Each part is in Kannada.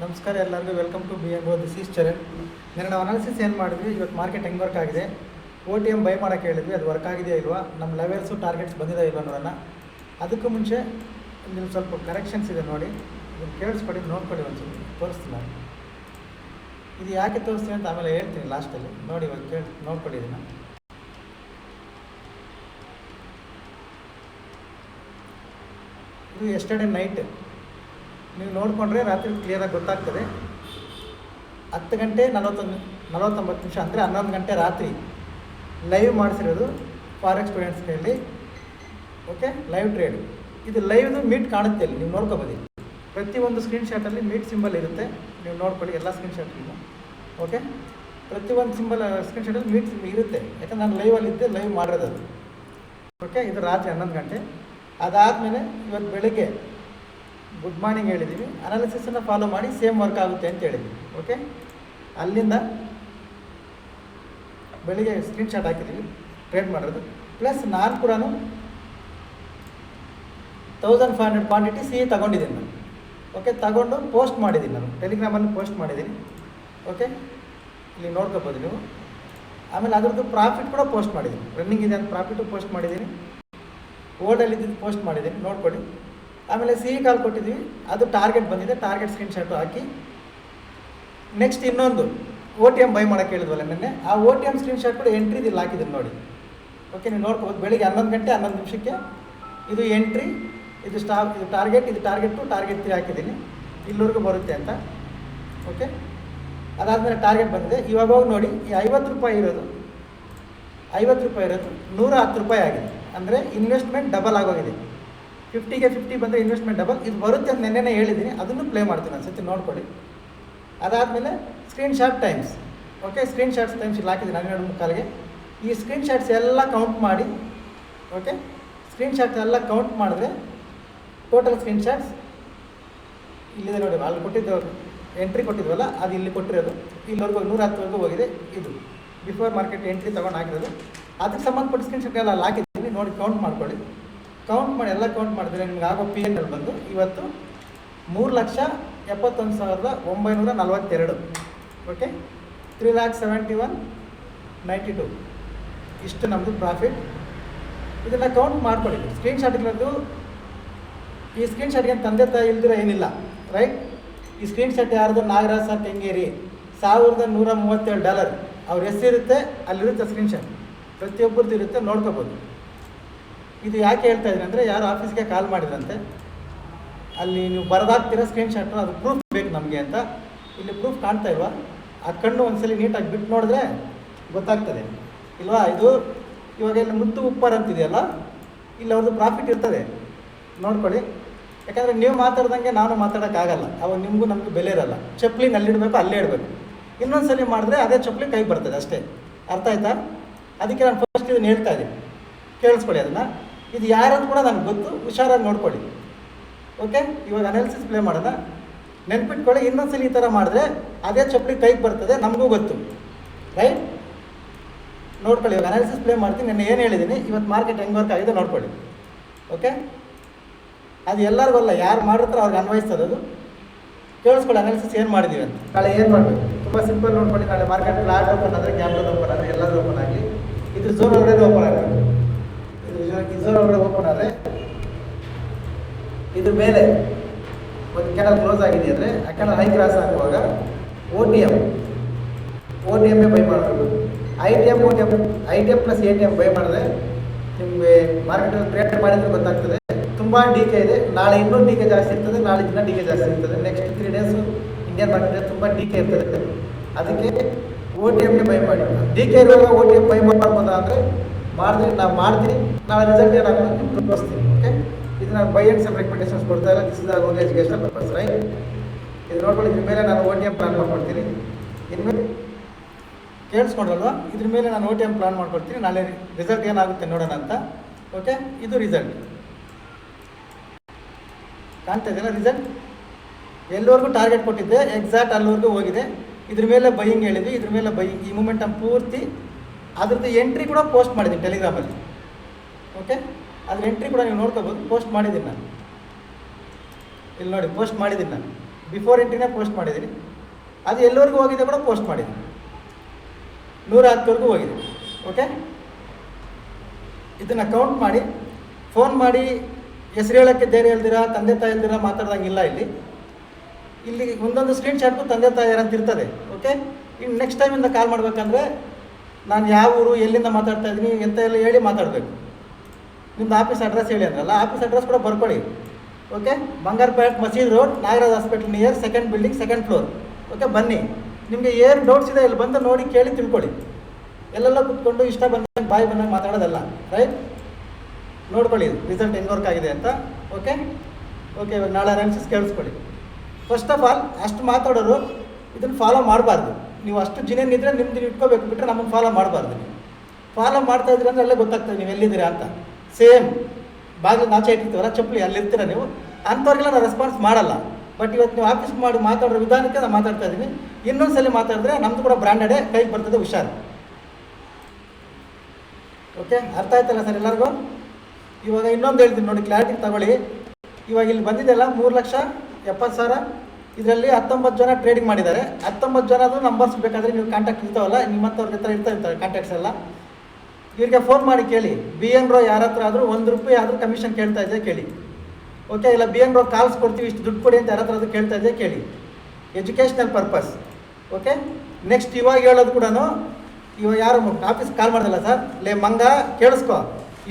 ನಮಸ್ಕಾರ ಎಲ್ಲರಿಗೂ welcome to B N O this is Charan ನಿನ್ನೆ ನಾವು ಅನಾಲಿಸಿಸ್ ಏನು ಮಾಡಿದ್ವಿ? ಇವತ್ತು ಮಾರ್ಕೆಟ್ ಹೆಂಗೆ ವರ್ಕ್ ಆಗಿದೆ? ಒ ಟಿ ಎಂ ಬೈ ಮಾಡೋಕ್ಕೆ ಹೇಳಿದ್ವಿ, ಅದು ವರ್ಕ್ ಆಗಿದೆಯಾ ಇಲ್ವಾ? ನಮ್ಮ ಲೆವೆಲ್ಸು ಟಾರ್ಗೆಟ್ಸ್ ಬಂದಿದೆ ಇಲ್ವಾ ನೋಡೋಣ. ಅದಕ್ಕೂ ಮುಂಚೆ ನೀವು ಸ್ವಲ್ಪ ಕರೆಕ್ಷನ್ಸ್ ಇದೆ ನೋಡಿ. ಇದನ್ನು ಕೇಳಿಸ್ಕೊಡಿ, ನೋಡಿಕೊಡಿ ಒಂದು ಸ್ವಲ್ಪ ತೋರಿಸ್ತೀನಿ ಇದು ಯಾಕೆ ತೋರಿಸ್ತೀನಿ ಅಂತ ಆಮೇಲೆ ಹೇಳ್ತೀನಿ ಲಾಸ್ಟಲ್ಲಿ ನೋಡಿ ಇವಾಗ ಕೇಳಿ ನೋಡ್ಕೊಳ್ಳಿ ಇದನ್ನು. ಇದು ಎಸ್ಟರ್ಡೇ ನೈಟ್ ನೀವು ನೋಡಿಕೊಂಡ್ರೆ ರಾತ್ರಿ ಕ್ಲಿಯರಾಗಿ ಗೊತ್ತಾಗ್ತದೆ. ಹತ್ತು ಗಂಟೆ ನಲವತ್ತೊಂದು ನಲವತ್ತೊಂಬತ್ತು ನಿಮಿಷ ಅಂದರೆ ಹನ್ನೊಂದು ಗಂಟೆ ರಾತ್ರಿ live ಮಾಡಿಸಿರೋದು forex students okay live trade ಇದು ಲೈವ್ದು ಮೀಟ್ ಕಾಣುತ್ತೆ ಇಲ್ಲಿ ನೀವು ನೋಡ್ಕೊಬೋದು. ಪ್ರತಿಯೊಂದು ಸ್ಕ್ರೀನ್ಶಾಟಲ್ಲಿ ಮೀಟ್ ಸಿಂಬಲ್ ಇರುತ್ತೆ. ನೀವು ನೋಡ್ಕೊಳ್ಳಿ, ಎಲ್ಲ ಸ್ಕ್ರೀನ್ಶಾಟ್ಗಳು ಓಕೆ ಪ್ರತಿಯೊಂದು ಸಿಂಬಲ್ ಸ್ಕ್ರೀನ್ಶಾಟಲ್ಲಿ ಮೀಟ್ ಇರುತ್ತೆ. ಯಾಕಂದ್ರೆ ನಾನು ಲೈವಲ್ಲಿ ಇದ್ದೆ ಲೈವ್ ಮಾಡಿರೋದು ಓಕೆ ಇದು ರಾತ್ರಿ ಹನ್ನೊಂದು ಗಂಟೆ. ಅದಾದಮೇಲೆ ಇವತ್ತು ಬೆಳಿಗ್ಗೆ ಗುಡ್ ಮಾರ್ನಿಂಗ್ ಹೇಳಿದ್ದೀವಿ ಅನಾಲಿಸಿಸನ್ನು ಫಾಲೋ ಮಾಡಿ ಸೇಮ್ ವರ್ಕ್ ಆಗುತ್ತೆ ಅಂತ ಹೇಳಿದ್ವಿ. ಓಕೆ ಅಲ್ಲಿಂದ ಬೆಳಿಗ್ಗೆ ಸ್ಕ್ರೀನ್ಶಾಟ್ ಹಾಕಿದ್ದೀವಿ ಟ್ರೇಡ್ ಮಾಡೋದು ಪ್ಲಸ್ ನಾನು ಕೂಡ ತೌಸಂಡ್ ಫೈವ್ ಹಂಡ್ರೆಡ್ ಕ್ವಾಂಟಿಟಿ ಸಿ ತಗೊಂಡಿದ್ದೀನಿ ನಾನು. ಓಕೆ ತಗೊಂಡು ಪೋಸ್ಟ್ ಮಾಡಿದ್ದೀನಿ ನಾನು. ಟೆಲಿಗ್ರಾಮಲ್ಲಿ ಪೋಸ್ಟ್ ಮಾಡಿದ್ದೀನಿ ಓಕೆ ಇಲ್ಲಿ ನೋಡ್ಕೋಬೋದು ನೀವು. ಆಮೇಲೆ ಅದರದ್ದು ಪ್ರಾಫಿಟ್ ಕೂಡ ಪೋಸ್ಟ್ ಮಾಡಿದ್ದೀನಿ ರನ್ನಿಂಗ್ ಇದೆ ಅಂತ ಪ್ರಾಫಿಟು ಪೋಸ್ಟ್ ಮಾಡಿದ್ದೀನಿ ಓಲ್ಡಲ್ಲಿ ಇದ್ದಿದ್ದು ಪೋಸ್ಟ್ ಮಾಡಿದ್ದೀನಿ ನೋಡ್ಕೊಳ್ಳಿ. ಆಮೇಲೆ ಸಿಹಿ ಕಾಲ್ ಕೊಟ್ಟಿದ್ದೀವಿ. ಅದು ಟಾರ್ಗೆಟ್ ಬಂದಿದೆ. ಟಾರ್ಗೆಟ್ ಸ್ಕ್ರೀನ್ ಶಾಟು ಹಾಕಿ. ನೆಕ್ಸ್ಟ್ ಇನ್ನೊಂದು ಓ ಟಿ ಎಂ ಬೈ ಮಾಡೋಕ್ಕೆ ಹೇಳಿದ್ವಲ್ಲ ನಿನ್ನೆ? ಆ ಓ ಟಿ ಎಂ ಸ್ಕ್ರೀನ್ಶಾಟ್ ಕೂಡ ಎಂಟ್ರಿ ಇಲ್ಲಿ ಹಾಕಿದ್ದೀನಿ ನೋಡಿ. ಓಕೆ ನೀವು ನೋಡ್ಕೋಬೋದು ಬೆಳಿಗ್ಗೆ ಹನ್ನೊಂದು ಗಂಟೆ, ಹನ್ನೊಂದು ನಿಮಿಷಕ್ಕೆ ಇದು ಎಂಟ್ರಿ ಇದು ಸ್ಟಾ ಇದು ಟಾರ್ಗೆಟ್ ಇದು ಟಾರ್ಗೆಟ್ ಟು ಟಾರ್ಗೆಟ್ ತ್ರೀ ಹಾಕಿದ್ದೀನಿ. ಇಲ್ಲಿವರೆಗೂ ಬರುತ್ತೆ ಅಂತ. ಓಕೆ ಅದಾದಮೇಲೆ ಟಾರ್ಗೆಟ್ ಬಂದಿದೆ. ಇವಾಗ ಹೋಗಿ ನೋಡಿ, ಈ ಐವತ್ತು ರೂಪಾಯಿ ಇರೋದು, ಐವತ್ತು ರೂಪಾಯಿ ಇರೋದು, ನೂರ ಹತ್ತು ರೂಪಾಯಿ ಆಗಿದೆ. ಅಂದರೆ ಇನ್ವೆಸ್ಟ್ಮೆಂಟ್ ಡಬಲ್ ಆಗೋಗಿದೆ. ಫಿಫ್ಟಿಗೆ ಫಿಫ್ಟಿ ಬಂದರೆ ಇನ್ವೆಸ್ಟ್ಮೆಂಟ್ ಡಬಲ್ ಇದು ಬರುತ್ತೆ ಅಂತ ನೆನ್ನೆನೇ ಹೇಳಿದ್ದೀನಿ. ಅದನ್ನು ಪ್ಲೇ ಮಾಡ್ತೀನಿ ಅನ್ಸುತ್ತೆ ನೋಡ್ಕೊಳ್ಳಿ. ಅದಾದಮೇಲೆ screenshot times okay screenshots times ಇಲ್ಲಿ ಹಾಕಿದ್ದೀನಿ ಹನ್ನೆರಡು ಮುಕ್ಕಾಲಿಗೆ. ಈ ಸ್ಕ್ರೀನ್ಶಾಟ್ಸ್ ಎಲ್ಲ ಕೌಂಟ್ ಮಾಡಿ ಓಕೆ ಸ್ಕ್ರೀನ್ಶಾಟ್ಸ್ ಎಲ್ಲ ಕೌಂಟ್ ಮಾಡಿದ್ರೆ ಟೋಟಲ್ ಸ್ಕ್ರೀನ್ಶಾಟ್ಸ್ ಇಲ್ಲಿದೆ ನೋಡಿ, ಅಲ್ಲಿ ಕೊಟ್ಟಿದ್ದು ಎಂಟ್ರಿ ಕೊಟ್ಟಿದ್ವಲ್ಲ, ಅದು ಇಲ್ಲಿ ಕೊಟ್ಟಿರೋದು. ಇಲ್ಲಿವರೆಗೂ ನೂರ ಹತ್ತುವರೆಗೂ ಹೋಗಿದೆ ಇದು. ಬಿಫೋರ್ ಮಾರ್ಕೆಟ್ ಎಂಟ್ರಿ ತೊಗೊಂಡು ಹಾಕಿರೋದು. ಅದಕ್ಕೆ ಸಂಬಂಧಪಟ್ಟ ಸ್ಕ್ರೀನ್ಶಾಟ್ ಎಲ್ಲ ಅಲ್ಲಿ ಹಾಕಿದ್ದೀನಿ. ನೋಡಿ ಕೌಂಟ್ ಮಾಡ್ಕೊಳ್ಳಿ. ಕೌಂಟ್ ಮಾಡಿ, ಎಲ್ಲ ಕೌಂಟ್ ಮಾಡಿದ್ರೆ ನಿಮ್ಗೆ ಆಗೋ ಪಿ ಎನ್ ಎಲ್ ಬಂದು ಇವತ್ತು ಮೂರು ಲಕ್ಷ ಎಪ್ಪತ್ತೊಂದು ಸಾವಿರದ ಒಂಬೈನೂರ ನಲವತ್ತೆರಡು. Okay three lakh seventy one ninety two ಇಷ್ಟು ನಮ್ಮದು ಪ್ರಾಫಿಟ್ ಇದನ್ನು ಕೌಂಟ್ ಮಾಡ್ಕೊಳ್ಳಿ. ಸ್ಕ್ರೀನ್ಶಾಟ್ಗಳದ್ದು ಈ ಸ್ಕ್ರೀನ್ಶಾಟ್ಗೆ ತಂದೆ ತಾಯಿ ಇಲ್ದಿರ ಏನಿಲ್ಲ ರೈಟ್ ಈ ಸ್ಕ್ರೀನ್ಶಾಟ್ ಯಾರ್ದು? ನಾಗರಾಜ್ ಸರ್ ಕೆಂಗೇರಿ. ಸಾವಿರದ ನೂರ ಮೂವತ್ತೇಳು ಡಾಲರ್ ಅವ್ರ ಹೆಸರಿರುತ್ತೆ ಅಲ್ಲಿರುತ್ತೆ ಸ್ಕ್ರೀನ್ಶಾಟ್ ಪ್ರತಿಯೊಬ್ಬರದ್ದು ಇರುತ್ತೆ, ನೋಡ್ಕೋಬೋದು. ಇದು ಯಾಕೆ ಹೇಳ್ತಾ ಇದ್ದೀನಿ ಅಂದರೆ ಯಾರು ಆಫೀಸ್ಗೆ ಕಾಲ್ ಮಾಡಿದ್ರಂತೆ ಅಲ್ಲಿ ನೀವು ಬರದಾಗ್ತಿರೋ ಸ್ಕ್ರೀನ್ಶಾಟ್ ಅದು ಪ್ರೂಫ್ ಬೇಕು ನಮಗೆ ಅಂತ. ಇಲ್ಲಿ ಪ್ರೂಫ್ ಕಾಣ್ತಾ ಇಲ್ವಾ? ಆ ಕಣ್ಣು ಒಂದ್ಸಲಿ ನೀಟಾಗಿ ಬಿಟ್ಟು ನೋಡಿದ್ರೆ ಗೊತ್ತಾಗ್ತದೆ. ಇಲ್ವಾ? ಇದು ಇವಾಗ ಇಲ್ಲಿ ಮುತ್ತು ಉಪ್ಪಾರ ಅಂತಿದೆಯಲ್ಲ, ಇಲ್ಲಿ ಅವ್ರದ್ದು ಪ್ರಾಫಿಟ್ ಇರ್ತದೆ. ನೋಡ್ಕೊಳ್ಳಿ. ಯಾಕಂದರೆ ನೀವು ಮಾತಾಡ್ದಂಗೆ ನಾನು ಮಾತಾಡೋಕ್ಕಾಗಲ್ಲ. ಅವಾಗ ನಿಮಗೂ ನಮಗೂ ಬೆಲೆ ಇರಲ್ಲ. ಚಪ್ಪಲಿ ಅಲ್ಲಿಡಬೇಕು ಅಲ್ಲೇ ಇಡಬೇಕು. ಇನ್ನೊಂದು ಸಲ ಮಾಡಿದ್ರೆ ಅದೇ ಚಪ್ಪಲಿ ಕೈ ಬರ್ತದೆ ಅಷ್ಟೇ. ಅರ್ಥ ಆಯ್ತಾ? ಅದಕ್ಕೆ ನಾನು ಫಸ್ಟ್ ಇದನ್ನು ಹೇಳ್ತಾ ಇದ್ದೀನಿ. ಕೇಳಿಸ್ಕೊಳ್ಳಿ ಅದನ್ನು. ಇದು ಯಾರಂತ ಕೂಡ ನನಗೆ ಗೊತ್ತು. ಹುಷಾರಾಗಿ ನೋಡ್ಕೊಳ್ಳಿ. ಓಕೆ ಇವಾಗ ಅನಾಲಿಸಿಸ್ ಪ್ಲೇ ಮಾಡೋಣ. ನೆನ್ಪಿಟ್ಕೊಳ್ಳಿ, ಇನ್ನೊಂದ್ಸಲ ಈ ಥರ ಮಾಡಿದ್ರೆ ಅದೇ ಚಪ್ಪಲಿ ಕೈಗೆ ಬರ್ತದೆ, ನಮಗೂ ಗೊತ್ತು. ರೈಟ್ ನೋಡ್ಕೊಳ್ಳಿ, ಇವಾಗ ಅನಾಲಿಸಿಸ್ ಪ್ಲೇ ಮಾಡ್ತೀನಿ. ನಿನ್ನೆ ಏನು ಹೇಳಿದ್ದೀನಿ? ಇವತ್ತು ಮಾರ್ಕೆಟ್ ಹೆಂಗೆ ವರ್ಕ್ ಆಗಿದೆ ನೋಡ್ಕೊಳ್ಳಿ. ಓಕೆ ಅದು ಎಲ್ಲರಿಗೂ ಅಲ್ಲ, ಯಾರು ಮಾಡಿದ್ರೆ ಅವ್ರಿಗೆ ಅನ್ವಯಿಸ್ತದೆ ಅದು ಕೇಳಿಸ್ಕೊಳ್ಳಿ ಅನಾಲಿಸಿಸ್ ಏನು ಮಾಡಿದ್ದೀವಿ ಅಂತ. ನಾಳೆ ಏನು ಮಾಡಬೇಕು? ತುಂಬ ಸಿಂಪಲ್ ನೋಡ್ಕೊಳ್ಳಿ, ನಾಳೆ ಮಾರ್ಕೆಟ್ ಫ್ಲಾಟ್ ಓಪನ್ ಆದರೆ ಕ್ಯಾಮ್ರಲ್ ಓಪನ್ ಆದರೆ ಎಲ್ಲರೂ ಓಪನ್ ಆಗಲಿ. ಇದು ಒಳಗಡೆ ಓಪನ್ ಆಗಬೇಕು ಝೋನ್ ಒಳಗಡೆ ಓಪನ್ ಆದರೆ ಇದ್ರ ಮೇಲೆ ಒಂದು ಕ್ಯಾನಲ್ ಕ್ಲೋಸ್ ಆಗಿದೆ ಅಂದರೆ ಆ ಕ್ಯಾನಲ್ ಹೈ ಕ್ರಾಸ್ ಆಗುವಾಗ O T M O T ಎಮ್ಮೇ buy ಮಾಡಬೇಕು. I T M O T M I T M plus A T M buy ಮಾಡಿದ್ರೆ ನಿಮಗೆ ಮಾರ್ಕೆಟಲ್ಲಿ ಟ್ರೇಡ್ ಮಾಡಿದ್ರೆ ಗೊತ್ತಾಗ್ತದೆ. ತುಂಬ ಡಿ ಕೆ ಇದೆ. ನಾಳೆ ಇನ್ನೂ ಡಿ ಕೆ ಜಾಸ್ತಿ ಇರ್ತದೆ, ನಾಳೆ ದಿನ ಡಿ ಕೆ ಜಾಸ್ತಿ ಇರ್ತದೆ. Next three days Indian market ತುಂಬ ಡಿ ಕೆ ಇರ್ತದೆ. ಅದಕ್ಕೆ ಓ ಟಿ ಎಮ್ಗೆ ಬೈ ಮಾಡಿ. ಡಿ ಕೆ ಇರುವಾಗ ಓ ಟಿ ಎಂ ಬೈ ಮಾಡ್ಬೋದಾ ಮಾಡಿದ್ರೆ ನಾವು ಮಾಡ್ತೀನಿ. ನಾಳೆ ರಿಸಲ್ಟ್ ಏನಾಗುತ್ತೆ ತೋರಿಸ್ತೀನಿ ಓಕೆ ಇದು ನಾನು ಬೈ ಆ್ಯಂಡ್ ಸೆಲ್ ರೆಕಮೆಂಡೇಷನ್ಸ್ ಕೊಡ್ತಾ ಇಲ್ಲ this is are only education purpose right ಇದು ನೋಡ್ಕೊಳ್ಳಿ, ಇದ್ರ ಮೇಲೆ ನಾನು ಓ ಟಿ ಎಂ ಪ್ಲಾನ್ ಮಾಡ್ಕೊಡ್ತೀನಿ. ಇನ್ಮೇಲೆ ಕೇಳಿಸ್ಕೊಂಡ್ರಲ್ವಾ? ಇದ್ರ ಮೇಲೆ ನಾನು ಓ ಟಿ ಎಂ ಪ್ಲಾನ್ ಮಾಡ್ಕೊಡ್ತೀನಿ. ನಾಳೆ ರಿಸಲ್ಟ್ ಏನಾಗುತ್ತೆ ನೋಡೋಣ ಅಂತ ಓಕೆ ಇದು ರಿಸಲ್ಟ್ ಕಾಣ್ತಾ ಇದೆಯಲ್ಲ ರಿಸಲ್ಟ್ ಎಲ್ಲವರೆಗೂ ಟಾರ್ಗೆಟ್ ಕೊಟ್ಟಿದ್ದೆ ಎಕ್ಸಾಕ್ಟ್ ಅಲ್ಲಿವರೆಗೂ ಹೋಗಿದೆ. ಇದ್ರ ಮೇಲೆ ಬೈಯಿಂಗ್ ಹೇಳಿದ್ವಿ. ಇದ್ರ ಮೇಲೆ ಬೈ ಈ ಮೂಮೆಂಟಮ್ ಪೂರ್ತಿ ಅದ್ರದ್ದು ಎಂಟ್ರಿ ಕೂಡ ಪೋಸ್ಟ್ ಮಾಡಿದ್ದೀನಿ ಟೆಲಿಗ್ರಾಮಲ್ಲಿ ಓಕೆ ಅದ್ರ ಎಂಟ್ರಿ ಕೂಡ ನೀವು ನೋಡ್ಕೋಬೋದು. ಪೋಸ್ಟ್ ಮಾಡಿದ್ದೀನಿ ನಾನು. ಇಲ್ಲಿ ನೋಡಿ ಪೋಸ್ಟ್ ಮಾಡಿದ್ದೀನಿ ನಾನು. ಬಿಫೋರ್ ಎಂಟ್ರಿನೇ ಪೋಸ್ಟ್ ಮಾಡಿದ್ದೀನಿ. ಅದು ಎಲ್ಲರಿಗೂ ಹೋಗಿದೆ ಕೂಡ ಪೋಸ್ಟ್ ಮಾಡಿದ್ದೀನಿ. ನೂರ ಹತ್ತುವರೆಗೂ ಹೋಗಿದೆ. ಓಕೆ ಇದನ್ನು ಕೌಂಟ್ ಮಾಡಿ. ಫೋನ್ ಮಾಡಿ, ಹೆಸರು ಹೇಳೋಕ್ಕೆ ಧೈರ್ಯ ಹೇಳ್ದಿರಾ ತಂದೆ ತಾಯಿ ಹೇಳ್ದಿರಾ ಮಾತಾಡ್ದಂಗಿಲ್ಲ ಇಲ್ಲಿ ಇಲ್ಲಿ. ಒಂದೊಂದು ಸ್ಕ್ರೀನ್ ಶಾಟ್ಗೂ ತಂದೆ ಅಂತ ಇರ್ತದೆ. ಓಕೆ ಇನ್ನು ನೆಕ್ಸ್ಟ್ ಟೈಮಿಂದ ಕಾಲ್ ಮಾಡಬೇಕಂದ್ರೆ ನಾನು ಯಾವ ಊರು, ಎಲ್ಲಿಂದ ಮಾತಾಡ್ತಾ ಇದ್ದೀನಿ ಎಂತ ಎಲ್ಲ ಹೇಳಿ ಮಾತಾಡಬೇಕು. ನಿಮ್ದು ಆಫೀಸ್ ಅಡ್ರೆಸ್ ಹೇಳಿ ಅಂದ್ರಲ್ಲ, ಆಫೀಸ್ ಅಡ್ರೆಸ್ ಕೂಡ ಬರ್ಕೊಳ್ಳಿ. Okay Bangarpet Masjid road, Nagaraj hospital near second building second floor okay ಬನ್ನಿ. ನಿಮಗೆ ಏನು ಡೌಟ್ಸ್ ಇದೆ ಇಲ್ಲಿ ಬಂದು ನೋಡಿ ಕೇಳಿ ತಿಳ್ಕೊಳ್ಳಿ. ಎಲ್ಲೆಲ್ಲ ಕುತ್ಕೊಂಡು ಇಷ್ಟ ಬಂದಾಗ ಬಾಯಿ ಬಂದಾಗ ಮಾತಾಡೋದಲ್ಲ ರೈಟ್ ನೋಡ್ಕೊಳ್ಳಿ ರಿಸಲ್ಟ್ ಹೆಂಗೆ ವರ್ಕ್ ಆಗಿದೆ ಅಂತ. ಓಕೆ ಓಕೆ ಇವಾಗ ನಾಳೆ ಅನಾಲಿಸಿಸ್ ಕೇಳಿಸ್ಕೊಳ್ಳಿ. ಫಸ್ಟ್ ಆಫ್ ಆಲ್ ಅಷ್ಟು ಮಾತಾಡೋರು ಇದನ್ನು ಫಾಲೋ ಮಾಡಬಾರ್ದು. ನೀವು ಅಷ್ಟು ಜಿನೇನಿದ್ರೆ ನಿಮ್ದು ಇಟ್ಕೋಬೇಕು ಬಿಟ್ಟರೆ ನಮ್ಮನ್ನು ಫಾಲೋ ಮಾಡಬಾರ್ದು ನೀವು. ಫಾಲೋ ಮಾಡ್ತಾ ಇದ್ರೆ ಅಂದ್ರೆ ಅಲ್ಲೇ ಗೊತ್ತಾಗ್ತದೆ ನೀವು ಎಲ್ಲಿದ್ದೀರಾ ಅಂತ. ಸೇಮ್ ಬಾಗಿಲು ನಾಚೆ ಇಟ್ಟಿರ್ತೀವಲ್ಲ, ಚಪ್ಪಲಿ ಅಲ್ಲಿರ್ತೀರ ನೀವು? ಅಂಥವ್ರಿಗೆಲ್ಲ ನಾನು ರೆಸ್ಪಾನ್ಸ್ ಮಾಡಲ್ಲ. ಬಟ್ ಇವತ್ತು ನೀವು ಆಫೀಸ್ ಮಾಡಿ ಮಾತಾಡೋ ವಿಧಾನಕ್ಕೆ ನಾನು ಮಾತಾಡ್ತಾ ಇದ್ದೀನಿ. ಇನ್ನೊಂದ್ಸಲಿ ಮಾತಾಡಿದ್ರೆ ನಮ್ದು ಕೂಡ ಬ್ರ್ಯಾಂಡೆಡೇ ಕೈಗೆ ಬರ್ತದೆ ಹುಷಾರು. ಓಕೆ ಅರ್ಥ ಆಯ್ತಲ್ಲ ಸರ್ ಎಲ್ಲರಿಗೂ? ಇವಾಗ ಇನ್ನೊಂದು ಹೇಳ್ತೀನಿ ನೋಡಿ ಕ್ಲಾರಿಟಿ ತಗೊಳ್ಳಿ. ಇವಾಗ ಇಲ್ಲಿ ಬಂದಿದೆಲ್ಲ ಮೂರು ಲಕ್ಷ ಎಪ್ಪತ್ತು ಸಾವಿರ? ಇದರಲ್ಲಿ ಹತ್ತೊಂಬತ್ತು ಜನ ಟ್ರೇಡಿಂಗ್ ಮಾಡಿದ್ದಾರೆ. ಹತ್ತೊಂಬತ್ತು ಜನದು ನಂಬರ್ಸ್ ಬೇಕಾದರೆ ನೀವು ಕಾಂಟ್ಯಾಕ್ಟ್ ಇರ್ತಾವಲ್ಲ, ನಿಮ್ಮಂಥವ್ರ ಹತ್ರ ಇರ್ತಾ ಇರ್ತಾರೆ ಕಾಂಟ್ಯಾಕ್ಟ್ಸ್ ಎಲ್ಲ. ಇವ್ರಿಗೆ ಫೋನ್ ಮಾಡಿ ಕೇಳಿ. ಬಿ ಎನ್ ರೋ ಯಾರ ಹತ್ರ ಆದರೂ ಒಂದು ರೂಪಾಯಿ ಆದರೂ ಕಮಿಷನ್ ಕೇಳ್ತಾ ಇದ್ದೆ ಕೇಳಿ. ಓಕೆ ಇಲ್ಲ ಬಿ ಎನ್ ರೋ ಕಾಲ್ಸ್ ಕೊಡ್ತೀವಿ, ಇಷ್ಟು ದುಡ್ಡು ಕೊಡಿ ಅಂತ ಯಾರ ಹತ್ರ ಆದ್ರೂ ಕೇಳ್ತಾ ಇದ್ದೆ ಕೇಳಿ. ಎಜುಕೇಷ್ನಲ್ ಪರ್ಪಸ್ ಓಕೆ ನೆಕ್ಸ್ಟ್ ಇವಾಗ ಹೇಳೋದು ಕೂಡ ಇವಾಗ ಯಾರು ಆಫೀಸ್ ಕಾಲ್ ಮಾಡಿದಲ್ಲ ಸರ್ ಲೇ ಮಂಗ, ಕೇಳಿಸ್ಕೊ.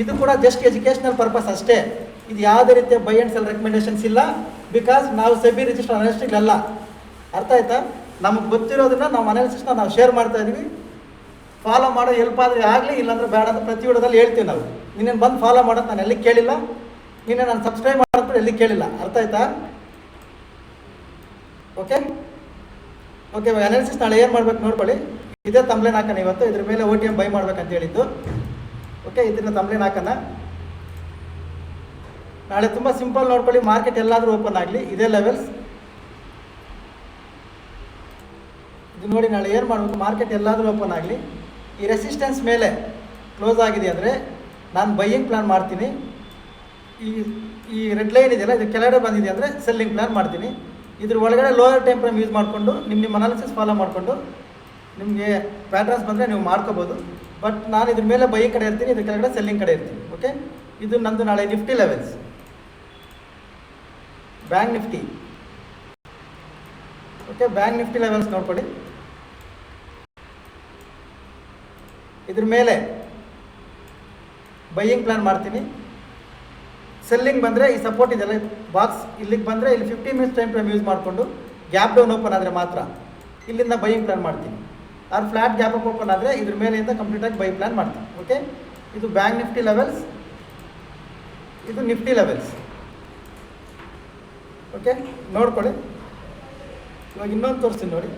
ಇದು ಕೂಡ ಜಸ್ಟ್ ಎಜುಕೇಷ್ನಲ್ ಪರ್ಪಸ್ ಅಷ್ಟೇ. ಇದು ಯಾವುದೇ ರೀತಿಯ ಬೈ ಆ್ಯಂಡ್ ಸೆಲ್ ರೆಕಮೆಂಡೇಷನ್ಸ್ ಇಲ್ಲ. ಬಿಕಾಸ್ ನಾವು ಸೆಬಿ ರಿಜಿಸ್ಟರ್ ಅಲ್ಲ ಅರ್ಥ ಆಯ್ತಾ? ನಮಗೆ ಗೊತ್ತಿರೋದನ್ನ ನಾವು ಅನಾಲಿಸಿಸ್ನ ನಾವು ಶೇರ್ ಮಾಡ್ತಾ ಇದೀವಿ. ಫಾಲೋ ಮಾಡೋ ಹೆಲ್ಪ್ ಆದರೆ ಆಗಲಿ, ಇಲ್ಲಾಂದ್ರೆ ಬೇಡ ಅಂತ ಪ್ರತಿ ವಿಡದಲ್ಲಿ ಹೇಳ್ತೀವಿ ನಾವು. ನಿನ್ನೇನು ಬಂದು ಫಾಲೋ ಮಾಡೋದು ನಾನು ಎಲ್ಲಿ ಕೇಳಿಲ್ಲ. ನಿನ್ನೆ ನಾನು ಸಬ್ಸ್ಕ್ರೈಬ್ ಮಾಡೋದು ಎಲ್ಲಿ ಕೇಳಿಲ್ಲ. ಅರ್ಥ ಆಯ್ತಾ? ಓಕೆ ಓಕೆ ಅನಾಲಿಸಿಸ್ ನಾಳೆ ಏನು ಮಾಡ್ಬೇಕು ನೋಡ್ಕೊಳ್ಳಿ. ಇದೇ ತಂಬ್ಲೇನ್ ಹಾಕೋಣ ಇವತ್ತು. ಇದ್ರ ಮೇಲೆ ಓ ಟಿ ಎಂ ಬೈ ಮಾಡ್ಬೇಕಂತ ಹೇಳಿದ್ದು. ಓಕೆ ಇದನ್ನ ತಂಬ್ಲೇನ್ ಹಾಕೋಣ. ನಾಳೆ ತುಂಬ ಸಿಂಪಲ್ ನೋಡ್ಕೊಳ್ಳಿ ಮಾರ್ಕೆಟ್ ಎಲ್ಲಾದರೂ ಓಪನ್ ಆಗಲಿ, ಇದೇ ಲೆವೆಲ್ಸ್ ಇದು ನೋಡಿ ನಾಳೆ ಏನು ಮಾಡಬೇಕು? ಮಾರ್ಕೆಟ್ ಎಲ್ಲಾದರೂ ಓಪನ್ ಆಗಲಿ. ಈ ರೆಸಿಸ್ಟೆನ್ಸ್ ಮೇಲೆ ಕ್ಲೋಸ್ ಆಗಿದೆ ಅಂದರೆ ನಾನು ಬೈಯಿಂಗ್ ಪ್ಲ್ಯಾನ್ ಮಾಡ್ತೀನಿ. ಈ ಈ ರೆಡ್ ಲೈನ್ ಇದೆಯಲ್ಲ, ಇದು ಕೆಳಗಡೆ ಬಂದಿದೆ ಅಂದರೆ ಸೆಲ್ಲಿಂಗ್ ಪ್ಲ್ಯಾನ್ ಮಾಡ್ತೀನಿ. ಇದ್ರ ಒಳಗಡೆ ಲೋಯರ್ ಟೈಮ್ ಫ್ರೇಮ್ ಯೂಸ್ ಮಾಡಿಕೊಂಡು ನಿಮ್ಮ ನಿಮ್ಮ ಅನಾಲಿಸಿಸ್ ಫಾಲೋ ಮಾಡಿಕೊಂಡು, ನಿಮಗೆ ಪ್ಯಾಟ್ರನ್ಸ್ ಬಂದರೆ ನೀವು ಮಾಡ್ಕೋಬೋದು. ಬಟ್ ನಾನು ಇದ್ರ ಮೇಲೆ ಬೈಯಿಂಗ್ ಕಡೆ ಇರ್ತೀನಿ, ಇದ್ರ ಕೆಳಗಡೆ ಸೆಲ್ಲಿಂಗ್ ಕಡೆ ಇರ್ತೀನಿ ಓಕೆ ಇದು ನಂದು ನಾಳೆ Nifty levels bank Nifty. Okay bank Nifty levels ನೋಡ್ಕೊಳ್ಳಿ. ಇದ್ರ ಮೇಲೆ ಬೈಯಿಂಗ್ ಪ್ಲಾನ್ ಮಾಡ್ತೀನಿ. ಸೆಲ್ಲಿಂಗ್ ಬಂದರೆ ಈ ಸಪೋರ್ಟ್ ಇದೆಲ್ಲ ಬಾಕ್ಸ್ ಇಲ್ಲಿಗೆ ಬಂದರೆ ಇಲ್ಲಿ fifty minutes time frame use ಮಾಡಿಕೊಂಡು ಗ್ಯಾಪ್ ಡೌನ್ ಓಪನ್ ಆದರೆ ಮಾತ್ರ ಇಲ್ಲಿಂದ ಬೈಯಿಂಗ್ ಪ್ಲಾನ್ ಮಾಡ್ತೀನಿ. Or flat gap up open ಆದರೆ ಇದ್ರ ಮೇಲೆಯಿಂದ ಕಂಪ್ಲೀಟಾಗಿ ಬೈ ಪ್ಲಾನ್ ಮಾಡ್ತೀನಿ. ಓಕೆ ಇದು ಬ್ಯಾಂಕ್ ನಿಫ್ಟಿ ಲೆವೆಲ್ಸ್ ಇದು ನಿಫ್ಟಿ ಲೆವೆಲ್ಸ್ ಓಕೆ ನೋಡ್ಕೊಳ್ಳಿ. ಇವಾಗ ಇನ್ನೊಂದು ತೋರಿಸ್ತೀನಿ ನೋಡಿ.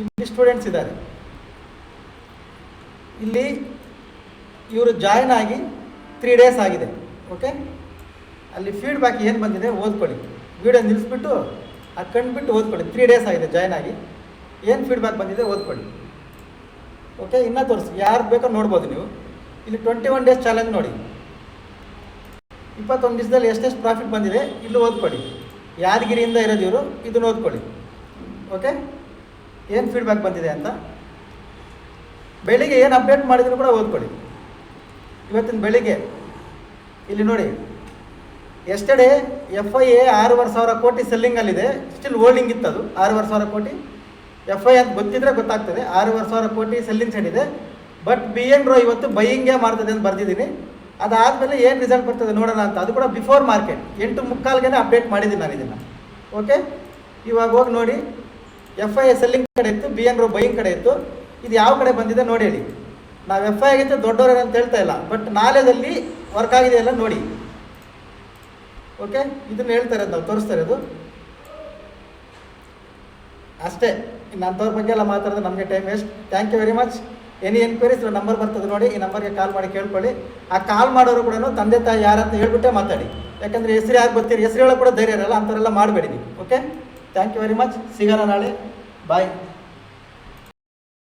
ಇಲ್ಲಿ ಸ್ಟೂಡೆಂಟ್ಸ್ ಇದ್ದಾರೆ. ಇಲ್ಲಿ ಇವರು ಜಾಯ್ನ್ ಆಗಿ ತ್ರೀ ಡೇಸ್ ಆಗಿದೆ. ಓಕೆ ಅಲ್ಲಿ ಫೀಡ್ಬ್ಯಾಕ್ ಏನು ಬಂದಿದೆ ಓದ್ಕೊಳ್ಳಿ. ವೀಡಿಯೋ ನಿಲ್ಲಿಸ್ಬಿಟ್ಟು ಅದು ಕಂಡುಬಿಟ್ಟು ಓದ್ಕೊಳ್ಳಿ. ತ್ರೀ ಡೇಸ್ ಆಗಿದೆ ಜಾಯ್ನ್ ಆಗಿ. ಏನು ಫೀಡ್ಬ್ಯಾಕ್ ಬಂದಿದೆ ಓದ್ಕೊಳ್ಳಿ. ಓಕೆ ಇನ್ನೂ ತೋರಿಸಿ ಯಾರು ಬೇಕೋ ನೋಡ್ಬೋದು ನೀವು. ಇಲ್ಲಿ ಟ್ವೆಂಟಿ ಒನ್ ಡೇಸ್ ಚಾಲೆಂಜ್ ನೋಡಿ. ಇಪ್ಪತ್ತೊಂದು ದಿವಸದಲ್ಲಿ ಎಷ್ಟೆಷ್ಟು ಪ್ರಾಫಿಟ್ ಬಂದಿದೆ, ಇಲ್ಲೂ ಓದ್ಕೊಳ್ಳಿ. ಯಾದಗಿರಿಯಿಂದ ಇರೋದು ಇವರು ಇದನ್ನು ಓದ್ಕೊಳ್ಳಿ. ಓಕೆ ಏನು ಫೀಡ್ಬ್ಯಾಕ್ ಬಂದಿದೆ ಅಂತ? ಬೆಳಿಗ್ಗೆ ಏನು ಅಪ್ಡೇಟ್ ಮಾಡಿದ್ರು ಕೂಡ ಓದ್ಕೊಳ್ಳಿ. ಇವತ್ತಿನ ಬೆಳಿಗ್ಗೆ, ಇಲ್ಲಿ ನೋಡಿ. ಎಸ್ಟರ್ಡೇ ಎಫ್ ಐ ಎ ಆರೂವರೆ ಸಾವಿರ ಕೋಟಿ ಸೆಲ್ಲಿಂಗಲ್ಲಿದೆ ಸ್ಟಿಲ್ ಹೋಲ್ಡಿಂಗ್ ಇತ್ತು ಅದು ಆರೂವರೆ ಸಾವಿರ ಕೋಟಿ. ಎಫ್ ಐ ಅಂತ ಗೊತ್ತಿದ್ರೆ ಗೊತ್ತಾಗ್ತದೆ, ಆರೂವರೆ ಸಾವಿರ ಕೋಟಿ ಸೆಲ್ಲಿಂಗ್ ಸೈಡ್ ಇದೆ. ಬಟ್ ಬಿ ಎನ್ ರೋ ಇವತ್ತು ಬೈಯಿಂಗೇ ಮಾಡ್ತದೆ ಅಂತ ಬರ್ದಿದ್ದೀನಿ. ಅದಾದಮೇಲೆ ಏನು ರಿಸಲ್ಟ್ ಬರ್ತದೆ ನೋಡೋಣ ಅಂತ. ಅದು ಕೂಡ ಬಿಫೋರ್ ಮಾರ್ಕೆಟ್ ಎಂಟು ಮುಕ್ಕಾಲ್ಗೆ ಅಪ್ಡೇಟ್ ಮಾಡಿದ್ದೀನಿ ನಾನು ಇದನ್ನು. ಓಕೆ ಇವಾಗ ಹೋಗಿ ನೋಡಿ. ಎಫ್ ಐ ಸೆಲ್ಲಿಂಗ್ ಕಡೆ ಇತ್ತು ಬಿ ಎನ್ ರೋ ಬೈಯಿಂಗ್ ಕಡೆ ಇತ್ತು. ಇದು ಯಾವ ಕಡೆ ಬಂದಿದೆ ನೋಡಿ ಹೇಳಿ. ನಾವು ಎಫ್ ಐ ಆಗಿತ್ತು ದೊಡ್ಡವರು ಅಂತ ಹೇಳ್ತಾ ಇಲ್ಲ. ಬಟ್ ನಾಲೆದಲ್ಲಿ ವರ್ಕ್ ಆಗಿದೆ ಎಲ್ಲ ನೋಡಿ. ಓಕೆ ಇದನ್ನ ಹೇಳ್ತಾರೆ ಇರೋದು ನಾವು, ತೋರಿಸ್ತಾ ಅದು ಅಷ್ಟೇ. ಇನ್ನು ಅಂಥವ್ರ ಬಗ್ಗೆ ಎಲ್ಲ ಮಾತಾಡೋದು ನಮಗೆ time waste thank you very much any enquiries number ಬರ್ತದೆ ನೋಡಿ, ಈ ನಂಬರ್ಗೆ ಕಾಲ್ ಮಾಡಿ ಕೇಳ್ಕೊಳ್ಳಿ. ಆ ಕಾಲ್ ಮಾಡೋರು ಕೂಡ ತಂದೆ ತಾಯಿ ಯಾರಂತ ಹೇಳ್ಬಿಟ್ಟೆ ಮಾತಾಡಿ. ಯಾಕಂದರೆ ಹೆಸರು ಯಾರು ಗೊತ್ತಿರಿ ಹೆಸರು ಹೇಳೋ ಕೂಡ ಧೈರ್ಯ ಇರಲ್ಲ, ಅಂಥವರೆಲ್ಲ ಮಾಡಬೇಡಿ okay thank you very much ಸಿಗೋಣ ನಾಳೆ. ಬಾಯ್